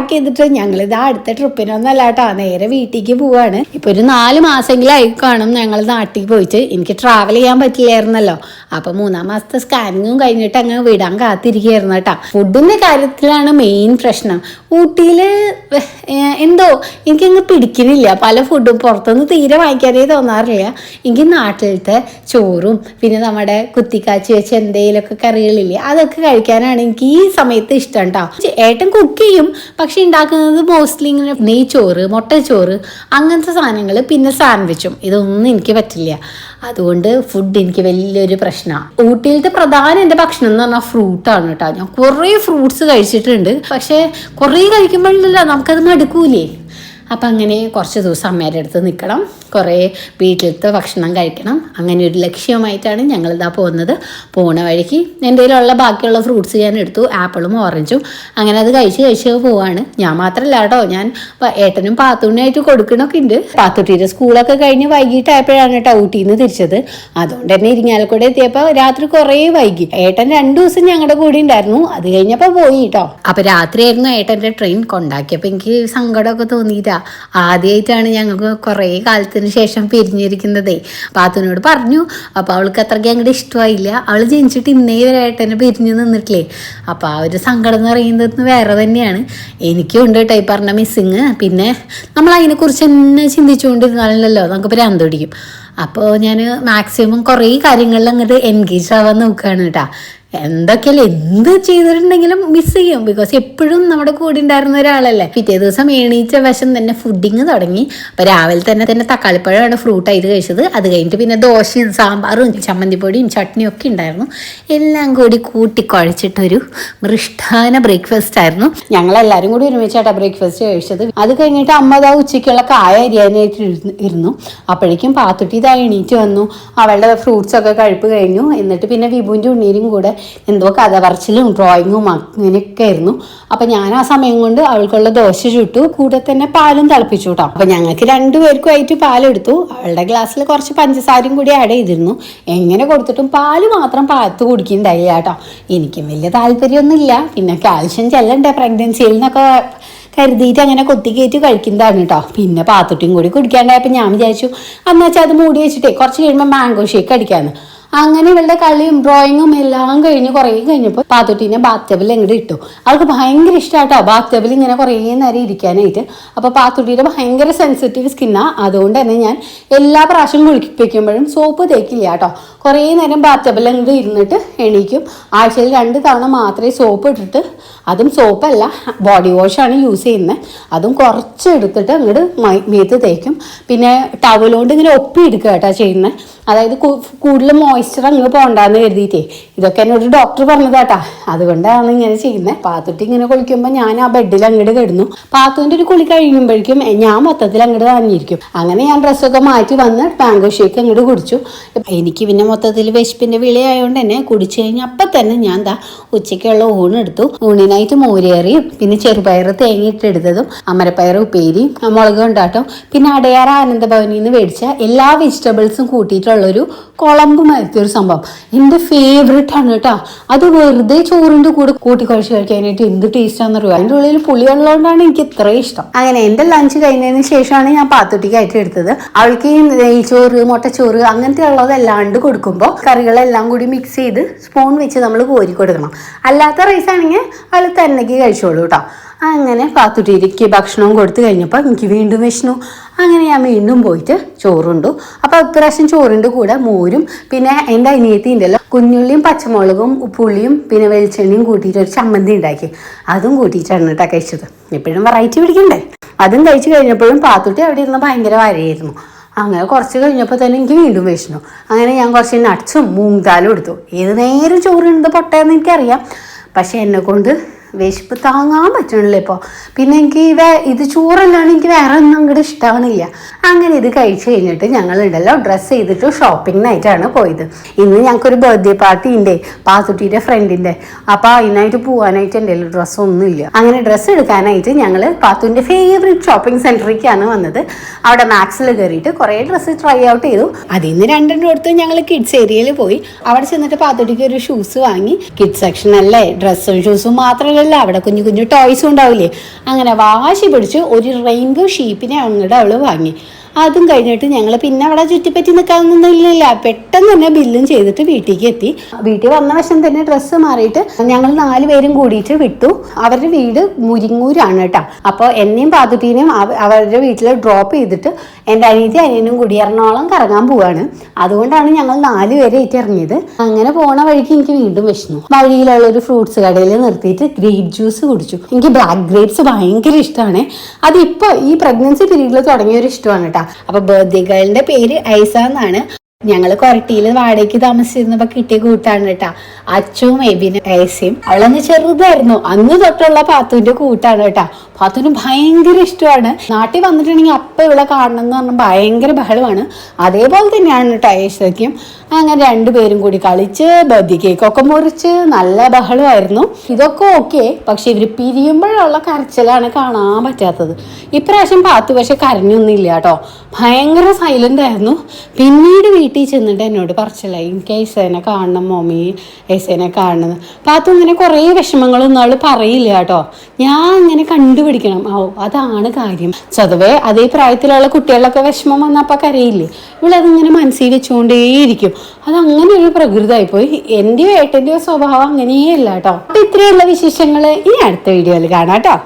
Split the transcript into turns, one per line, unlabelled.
Pack ചെയ്തിട്ട് ഞങ്ങൾ ഇതാ അടുത്ത ട്രിപ്പിനൊന്നല്ല കേട്ടോ. നേരെ വീട്ടിലേക്ക് പോവാണ്. ഇപ്പൊ ഒരു നാല് മാസമെങ്കിലും ആയി കാണും ഞങ്ങൾ നാട്ടിൽ പോയിട്ട്. എനിക്ക് ട്രാവൽ ചെയ്യാൻ പറ്റില്ലായിരുന്നല്ലോ. അപ്പൊ മൂന്നാം മാസത്തെ സ്കാനിങ്ങും കഴിഞ്ഞിട്ട് അങ്ങ് വിടാൻ കാത്തിരിക്കുകയായിരുന്നു കേട്ടോ. ഫുഡിന്റെ കാര്യത്തിലാണ് മെയിൻ പ്രശ്നം. ഊട്ടിയിൽ എന്തോ എനിക്ക് എനിക്കങ്ങ് പിടിക്കുന്നില്ല. പല ഫുഡും പുറത്തുനിന്ന് തീരെ വാങ്ങിക്കാനേ തോന്നാറില്ല. എനിക്ക് നാട്ടിലത്തെ ചോറും പിന്നെ നമ്മുടെ കുത്തിക്കാച്ചി വെച്ച് എന്തെങ്കിലുമൊക്കെ കറികളില്ലേ അതൊക്കെ കഴിക്കാനാണ് എനിക്ക് ഈ സമയത്ത് ഇഷ്ടം കേട്ടോ. ഏട്ടൻ കുക്ക് ചെയ്യും. പക്ഷെ ഉണ്ടാക്കുന്നത് മോസ്റ്റ്ലി ഇങ്ങനെ നെയ്ച്ചോറ് മുട്ടച്ചോറ് അങ്ങനത്തെ സാധനങ്ങൾ പിന്നെ സാൻഡ്വിച്ചും ഇതൊന്നും എനിക്ക് പറ്റില്ല. അതുകൊണ്ട് ഫുഡ് എനിക്ക് വലിയൊരു പ്രശ്നമാണ് ഊട്ടിയിലത്തെ പ്രധാന എന്റെ ഭക്ഷണം എന്ന് പറഞ്ഞാൽ ഫ്രൂട്ടാണ് കേട്ടോ. ഞാൻ കുറേ ഫ്രൂട്ട്സ് കഴിച്ചിട്ടുണ്ട്. പക്ഷേ കുറേ കഴിക്കുമ്പോഴല്ല നമുക്കത് മടുക്കൂലേ? അപ്പം അങ്ങനെ കുറച്ച് ദിവസം അമ്മയുടെ അടുത്ത് നിൽക്കണം കുറേ വീട്ടിലത്തെ ഭക്ഷണം കഴിക്കണം. അങ്ങനെ ഒരു ലക്ഷ്യമായിട്ടാണ് ഞങ്ങളിതാ പോകുന്നത്. പോണ വഴിക്ക് എന്റെ കയ്യിലുള്ള ബാക്കിയുള്ള ഫ്രൂട്ട്സ് ഞാൻ എടുത്തു. ആപ്പിളും ഓറഞ്ചും. അങ്ങനെ അത് കഴിച്ച് കഴിച്ച് പോവാണ്. ഞാൻ മാത്രമല്ല കേട്ടോ. ഞാൻ ഏട്ടനും പാത്തുണ്ണിയായിട്ട് കൊടുക്കണമൊക്കെ ഉണ്ട് പാത്തുട്ടിയുടെ സ്കൂളൊക്കെ കഴിഞ്ഞ് വൈകിട്ടായപ്പോഴാണ് കേട്ടോ ഊട്ടിയിൽ നിന്ന് തിരിച്ചത്. അതുകൊണ്ട് തന്നെ ഇരിങ്ങാലക്കൂടെ എത്തിയപ്പോൾ രാത്രി കുറേ വൈകി. ഏട്ടൻ രണ്ട് ദിവസം ഞങ്ങളുടെ കൂടെ ഉണ്ടായിരുന്നു അത് കഴിഞ്ഞപ്പോൾ പോയി കേട്ടോ. അപ്പോൾ രാത്രിയായിരുന്നു ഏട്ടന്റെ ട്രെയിൻ കൊണ്ടാക്കിയപ്പോൾ എനിക്ക് സങ്കടമൊക്കെ തോന്നിയിട്ടാ. ആദ്യമായിട്ടാണ് ഞങ്ങൾക്ക് കുറേ കാലത്തിന് ശേഷം പിരിഞ്ഞിരിക്കുന്നതേ. അതിനോട് പറഞ്ഞു അപ്പോൾ അവൾക്ക് അത്രയ്ക്ക് അങ്ങോട്ട് ഇഷ്ടമായില്ല. അവൾ ജനിച്ചിട്ട് ഇന്നേ വരെ ഏട്ടനെ പിരിഞ്ഞു നിന്നിട്ടില്ലേ? അപ്പോൾ ആ ഒരു സങ്കടം എന്ന് പറയുന്നത് വേറെ തന്നെയാണ്. എനിക്കും ഉണ്ട് കേട്ടോ ഈ പറഞ്ഞ മിസ്സിങ് പിന്നെ നമ്മൾ അതിനെക്കുറിച്ച് തന്നെ ചിന്തിച്ചുകൊണ്ടിരുന്നാലല്ലോ നമുക്ക് ഭ്രാന്ത് പിടിക്കും. അപ്പോൾ ഞാൻ മാക്സിമം കുറേ കാര്യങ്ങളിൽ അങ്ങോട്ട് എൻഗേജ് ആവാൻ നോക്കുകയാണ് കേട്ടോ എന്തൊക്കെയല്ലേ? എന്ത് ചെയ്തിട്ടുണ്ടെങ്കിലും മിസ് ചെയ്യും. ബിക്കോസ് എപ്പോഴും നമ്മുടെ കൂടെ ഉണ്ടായിരുന്ന ഒരാളല്ലേ. പിറ്റേ ദിവസം എണീച്ച വശം തന്നെ ഫുഡിങ് തുടങ്ങി. അപ്പോൾ രാവിലെ തന്നെ തന്നെ തക്കാളിപ്പഴമാണ് ഫ്രൂട്ടായിട്ട് കഴിച്ചത്. അത് കഴിഞ്ഞിട്ട് പിന്നെ ദോശയും സാമ്പാറും ചമ്മന്തിപ്പൊടിയും ചട്നിയും ഒക്കെ ഉണ്ടായിരുന്നു. എല്ലാം കൂടി കൂട്ടി കുഴച്ചിട്ടൊരു മൃഷ്ടാന ബ്രേക്ക്ഫാസ്റ്റ് ആയിരുന്നു. ഞങ്ങളെല്ലാവരും കൂടി ഒരുമിച്ചാട്ടാ ബ്രേക്ക്ഫാസ്റ്റ് കഴിച്ചത്. അത് കഴിഞ്ഞിട്ട് അമ്മ അതാ ഉച്ചയ്ക്കുള്ള കായ അരിയാനായിട്ട് ഇരുന്നു അപ്പോഴേക്കും പാത്തുട്ടി ഇതാ എണീറ്റ് വന്നു. അവളുടെ ഫ്രൂട്ട്സ് ഒക്കെ കഴിപ്പ് കഴിഞ്ഞു. എന്നിട്ട് പിന്നെ വിഭുവിന്റെ ഉണ്ണീരും കൂടെ എന്തോ കഥ പറച്ചിലും ഡ്രോയിങ്ങും അങ്ങനെയൊക്കെ ആയിരുന്നു അപ്പം ഞാൻ ആ സമയം കൊണ്ട് അവൾക്കുള്ള ദോശ ചുട്ടു. കൂടെ തന്നെ പാലും തിളപ്പിച്ചു കേട്ടോ അപ്പം ഞങ്ങൾക്ക് രണ്ടുപേർക്കുമായിട്ട് പാലെടുത്തു. അവളുടെ ഗ്ലാസ്സിൽ കുറച്ച് പഞ്ചസാരയും കൂടി ആഡ് ചെയ്തിരുന്നു. എങ്ങനെ കൊടുത്തിട്ടും പാൽ മാത്രം പാത്ത് കുടിക്കുന്നുണ്ടായില്ല കേട്ടോ. എനിക്കും വലിയ താല്പര്യമൊന്നുമില്ല. പിന്നെ കാൽഷ്യം ചെല്ലണ്ടേ പ്രഗ്നൻസിയിൽ നിന്നൊക്കെ കരുതിയിട്ട് അങ്ങനെ കൊത്തിക്കയറ്റി കഴിക്കുന്നതാണ് കേട്ടോ. പിന്നെ പാത്തുട്ടിയും കൂടി കുടിക്കാണ്ടായപ്പോൾ ഞാൻ വിചാരിച്ചു അന്നുവെച്ചാൽ അത് മൂടി വെച്ചിട്ടേ കുറച്ച് കഴിയുമ്പോൾ മാംഗോ ഷേക്ക് അടിക്കാന്ന്. അങ്ങനെ ഇവളുടെ കളിയും ഡ്രോയിങ്ങും എല്ലാം കഴിഞ്ഞ് കുറേ കഴിഞ്ഞപ്പോൾ പാത്തുട്ടീനെ ബാത്ത് ടബിൽ എങ്ങോട്ട് ഇട്ടു. അവൾക്ക് ഭയങ്കര ഇഷ്ടമാട്ടോ ബാത്ത് ടബിൽ ഇങ്ങനെ കുറേ നേരം ഇരിക്കാനായിട്ട്. അപ്പോൾ പാത്തുട്ടിയുടെ ഭയങ്കര സെൻസിറ്റീവ് സ്കിന്നാണ് അതുകൊണ്ട് തന്നെ ഞാൻ എല്ലാ പ്രാവശ്യം കുളിപ്പിക്കുമ്പോഴും സോപ്പ് തേക്കില്ല കേട്ടോ. കുറേ നേരം ബാത്ത് ടബിൽ അങ്ങോട്ട് ഇരുന്നിട്ട് എണീക്കും. ആഴ്ചയിൽ രണ്ട് തവണ മാത്രമേ സോപ്പ് ഇട്ടിട്ട് അതും സോപ്പല്ല ബോഡി വാഷാണ് യൂസ് ചെയ്യുന്നത് അതും കുറച്ച് എടുത്തിട്ട് അങ്ങോട്ട് മേത്ത് തേക്കും. പിന്നെ ടവലുകൊണ്ട് ഇങ്ങനെ ഒപ്പി എടുക്കുക കേട്ടോ ചെയ്യുന്നത് അതായത് കൂടുതൽ മോയ്സ്ചർ അങ്ങ് പോകണ്ടെന്ന് കരുതിയിട്ടേ. ഇതൊക്കെ എന്നോട് ഡോക്ടർ പറഞ്ഞത് കേട്ടാ അതുകൊണ്ടാണ് ഇങ്ങനെ ചെയ്യുന്നത് പാത്തുട്ടി ഇങ്ങനെ കുളിക്കുമ്പോൾ ഞാൻ ആ ബെഡിൽ അങ്ങോട്ട് കിടന്നു. പാത്തുവിന്റെ ഒരു കുളി കഴിയുമ്പോഴേക്കും ഞാൻ മൊത്തത്തിൽ അങ്ങോട്ട് നനഞ്ഞിരിക്കും അങ്ങനെ ഞാൻ ഡ്രസ്സൊക്കെ മാറ്റി വന്ന് മാംഗോ ഷേക്ക് അങ്ങോട്ട് കുടിച്ചു. എനിക്ക് പിന്നെ മൊത്തത്തിൽ വിശപ്പിന്റെ വിളയായതുകൊണ്ട് തന്നെ കുടിച്ചു കഴിഞ്ഞാൽ അപ്പം തന്നെ ഞാൻ എന്താ ഉച്ചയ്ക്കുള്ള ഊണെടുത്തു ഊണിനായിട്ട് മോരേറിയും പിന്നെ ചെറുപയർ തേങ്ങയിട്ടെടുത്തതും അമരപ്പയർ ഉപ്പേരിയും മുളക് കൊണ്ടാട്ടം. പിന്നെ അടയാറ ആനന്ദഭവനിൽ നിന്ന് മേടിച്ച എല്ലാ വെജിറ്റബിൾസും കൂട്ടിയിട്ടുള്ളൊരു കുളമ്പ് മരത്തിയൊരു സംഭവം. എന്റെ ഫേവറേറ്റ് ആണ് കേട്ടോ. അത് വെറുതെ ചോറിന്റെ കൂടെ കൂട്ടി കുഴച്ച് കഴിക്കാനായിട്ട് എന്ത് ടേസ്റ്റാണെന്നറിയോ അതിന്റെ ഉള്ളിൽ പുളി ഉള്ളതുകൊണ്ടാണ് എനിക്ക് ഇത്രയും ഇഷ്ടം. അങ്ങനെ എന്റെ ലഞ്ച് കഴിഞ്ഞതിന് ശേഷമാണ് ഞാൻ പാത്തുട്ടിക്കായിട്ട് എടുത്തത്. അവൾക്ക് ഈ നെയ്ച്ചോറ് മുട്ടച്ചോറ് അങ്ങനത്തെ ഉള്ളതല്ലാണ്ട് കൊടുക്കുമ്പോൾ കറികളെല്ലാം കൂടി മിക്സ് ചെയ്ത് സ്പൂൺ വെച്ച് നമ്മൾ കോരി കൊടുക്കണം. അല്ലാത്ത റൈസ് ആണെങ്കിൽ അവൾ തന്നെ കഴിച്ചോളൂ കേട്ടോ. അങ്ങനെ പാത്തുട്ടിയിലേക്ക് ഭക്ഷണവും കൊടുത്തു കഴിഞ്ഞപ്പോൾ എനിക്ക് വീണ്ടും വിഷ്ണു. അങ്ങനെ ഞാൻ വീണ്ടും പോയിട്ട് ചോറുണ്ടു. അപ്പോൾ ഇപ്രാവശ്യം ചോറിന്റെ കൂടെ മോരും പിന്നെ എന്റെ അനിയത്തി ഉണ്ടല്ലോ കുഞ്ഞുള്ളിയും പച്ചമുളകും പുളിയും പിന്നെ വെളിച്ചെണ്ണയും കൂട്ടിയിട്ട് ഒരു ചമ്മന്തി ഉണ്ടാക്കി. അതും കൂട്ടിയിട്ടാണ് കേട്ടോ കഴിച്ചത്. എപ്പോഴും വെറൈറ്റി പിടിക്കണ്ടേ? അതും കഴിച്ചു കഴിഞ്ഞപ്പോഴും പാത്തുട്ടി അവിടെ ഇരുന്ന് ഭയങ്കര വരയായിരുന്നു. അങ്ങനെ കുറച്ച് കഴിഞ്ഞപ്പോൾ തന്നെ എനിക്ക് വീണ്ടും വിഷണു. അങ്ങനെ ഞാൻ കുറച്ച് നട്ട്സും മൂങ്കാലും എടുത്തു. ഏത് നേരം ചോറിനുന്നത് പൊട്ടയെന്ന് എനിക്കറിയാം. പക്ഷെ എന്നെ കൊണ്ട് വിശപ്പ് താങ്ങാൻ പറ്റണില്ല ഇപ്പോൾ പിന്നെ എനിക്ക് വേ ഇത് ചോറല്ലാണ്ട് എനിക്ക് വേറെ ഒന്നും അങ്ങോട്ട് ഇഷ്ടമാണില്ല അങ്ങനെ ഇത് കഴിച്ചു കഴിഞ്ഞിട്ട് ഞങ്ങൾ ഞങ്ങളുണ്ടല്ലോ ഡ്രസ്സ് ചെയ്തിട്ട് ഷോപ്പിങ്ങിനായിട്ടാണ് പോയത്. ഇന്ന് ഞങ്ങൾക്കൊരു ബർത്ത്ഡേ പാർട്ടി ഉണ്ട് പാത്തുട്ടിയുടെ ഫ്രണ്ടിന്റെ അപ്പോൾ അതിനായിട്ട് പോകാനായിട്ട് എന്റെ ഡ്രസ്സ് ഒന്നുമില്ല. അങ്ങനെ ഡ്രസ്സ് എടുക്കാനായിട്ട് ഞങ്ങൾ പാത്തുവിന്റെ ഫേവറേറ്റ് ഷോപ്പിംഗ് സെന്ററിലേക്കാണ് വന്നത്. അവിടെ മാക്സിൽ കയറിയിട്ട് കുറേ ഡ്രസ്സ് ട്രൈ ഔട്ട് ചെയ്തു. അതിൽ നിന്ന് രണ്ടെണ്ണം എടുത്ത് ഞങ്ങൾ കിഡ്സ് ഏരിയയിൽ പോയി. അവിടെ ചെന്നിട്ട് പാത്തുട്ടിക്ക് ഒരു ഷൂസ് വാങ്ങി. കിഡ്സ് സെക്ഷൻ അല്ലേ? ഡ്രസ്സും ഷൂസും മാത്രമല്ല മാത്രമല്ല അവിടെ കുഞ്ഞു കുഞ്ഞു ടോയ്സും ഉണ്ടാവില്ലേ? അങ്ങനെ വാശി പിടിച്ച് ഒരു റെയിൻബോ ഷീപ്പിനെ അങ്ങോട്ട് അവൾ വാങ്ങി. അതും കഴിഞ്ഞിട്ട് ഞങ്ങൾ പിന്നെ അവിടെ ചുറ്റിപ്പറ്റി നിൽക്കാനൊന്നുമില്ല പെട്ടെന്ന് തന്നെ ബില്ലും ചെയ്തിട്ട് വീട്ടിലേക്ക് എത്തി. വീട്ടിൽ വന്ന വശം തന്നെ ഡ്രസ്സ് മാറിയിട്ട് ഞങ്ങൾ നാല് പേരും കൂടിയിട്ട് വിട്ടു. അവരുടെ വീട് മുരിങ്ങൂരാണ് കേട്ടോ. അപ്പോൾ എന്നെയും പാതുട്ടീനെയും അവരുടെ വീട്ടിൽ ഡ്രോപ്പ് ചെയ്തിട്ട് എന്റെ അനിയത്തി അനിയനും കൂടി എറണാകുളം കറങ്ങാൻ പോവാണ്. അതുകൊണ്ടാണ് ഞങ്ങൾ നാല് പേരെ ഏറ്റിറങ്ങിയത് അങ്ങനെ പോണ വഴിക്ക് എനിക്ക് വീണ്ടും വിശന്നു വഴിയിലുള്ള ഒരു ഫ്രൂട്ട്സ് കടയിൽ നിർത്തിയിട്ട് ഗ്രേപ്പ് ജ്യൂസ് കുടിച്ചു. എനിക്ക് ബ്ലാക്ക് ഗ്രേപ്സ് ഭയങ്കര ഇഷ്ടമാണ് അതിപ്പോൾ ഈ പ്രഗ്നൻസി പീരീഡിൽ തുടങ്ങിയ ഒരു ഇഷ്ടമാണ് കേട്ടോ. അപ്പോൾ ബർത്ത്ഡേ ഗേളിന്റെ പേര് ഐസ എന്നാണ്. ഞങ്ങൾ കൊരട്ടിയിൽ വാടകയ്ക്ക് താമസിച്ചിരുന്നപ്പോ കിട്ടിയ കൂട്ടാണ് കേട്ടാ. അച്ചുവും എബിനും ഏസയും അവളന്ന് ചെറുതായിരുന്നു. അന്ന് തൊട്ടുള്ള പാത്തുവിന്റെ കൂട്ടാണ് കേട്ടാ. പാത്തുവിന് ഭയങ്കര ഇഷ്ടമാണ്. നാട്ടിൽ വന്നിട്ടുണ്ടെങ്കിൽ അപ്പൊ ഇവിടെ കാണണം എന്ന് പറഞ്ഞാൽ ഭയങ്കര ബഹളമാണ്. അതേപോലെ തന്നെയാണ് കേട്ടോ ഏസയ്ക്കും അങ്ങനെ രണ്ടുപേരും കൂടി കളിച്ച് ബർത്ത് കേക്കൊക്കെ മുറിച്ച് നല്ല ബഹളമായിരുന്നു. ഇതൊക്കെ ഓക്കെ പക്ഷെ ഇവർ പിരിയുമ്പോഴുള്ള കരച്ചിലാണ് കാണാൻ പറ്റാത്തത്. ഇപ്രാവശ്യം പാത്തു പക്ഷെ കരഞ്ഞൊന്നുമില്ല കേട്ടോ ഭയങ്കര സൈലന്റ് ആയിരുന്നു. പിന്നീട് വീട്ടിൽ ചെന്നിട്ട് എന്നോട് പറച്ചില്ലായി എനിക്ക് ഐസേനെ കാണണം മോമി ഐസേനെ കാണണം. പാത്തു ഇങ്ങനെ കുറേ വിഷമങ്ങളൊന്നും അവൾ പറയില്ല കേട്ടോ ഞാൻ ഇങ്ങനെ കണ്ടുപിടിക്കണം ഓ അതാണ് കാര്യം. സ്വതവേ അതേ പ്രായത്തിലുള്ള കുട്ടികളൊക്കെ വിഷമം വന്നാൽ അപ്പം കരയില്ലേ? ഇവളതിങ്ങനെ മനസ്സിൽ വെച്ചുകൊണ്ടേയിരിക്കും. അതങ്ങനെ ഒരു പ്രകൃതമായിപ്പോയി. എന്റെയോ ഏട്ടന്റെയോ സ്വഭാവം അങ്ങനെയല്ല കേട്ടോ. അപ്പം ഇത്രയുള്ള വിശേഷങ്ങൾ ഇനി അടുത്ത വീഡിയോയിൽ കാണാം കേട്ടോ.